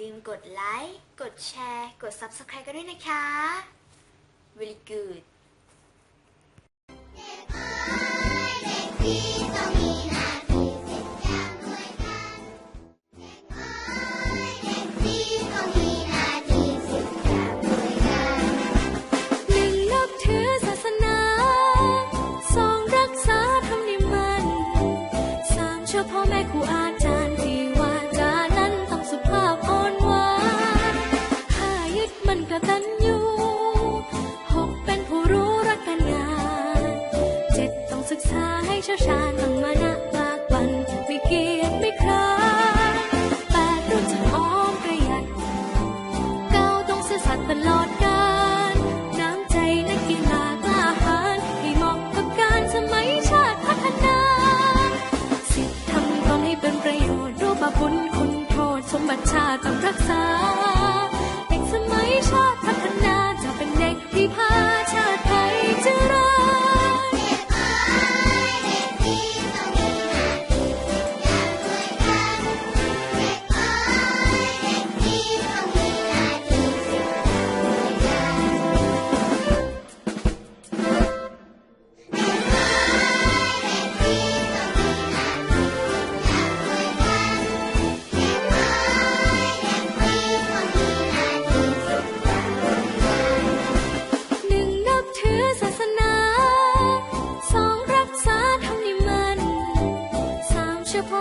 ลืมกดไลค์ กดแชร์ กด Subscribe กันด้วยนะคะ very good หนึ่งนับถือศา เชี่ยวชาญต้องมานะบากบันไม่เกียจไม่คร้าแปดรู้จักออมประหยัดเก้าต้องซื่อสัตย์ตลอดกาลน้ำใจนักกีฬากล้าหาญให้เหมาะกับการสมัยชาติพัฒนาสิทธิ์ทำตนให้เป็นประโยชน์รู้บาปบุญคุณโทษสมบัติชาติต้องรักษาเด็กสมัยชาติ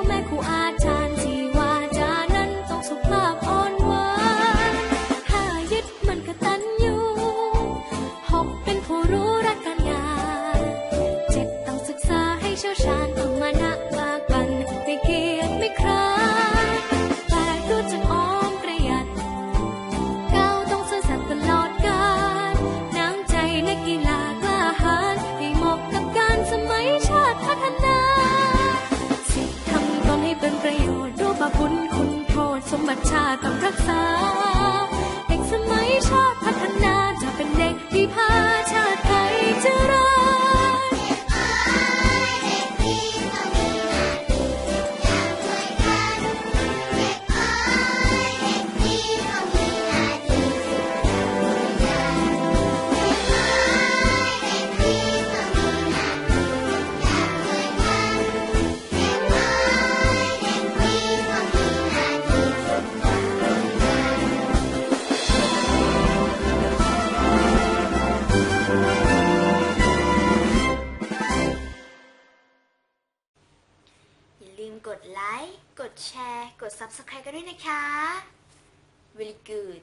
แม่ครูอาจารย์ที่วาจานั้นต้องสุภาพอ่อนหวานห้ายึดมันกตัญญูหกเป็นผู้รู้รักการงานเจ็ดต้องศึกษาให้เชี่ยวชาญต้อง เป็นประโยชน์รู้บาปบุญคุณโทษสมบัติชาติต้องรักษา ดไลค์ กดแชร์ กด Subscribe กันด้วยนะคะ very good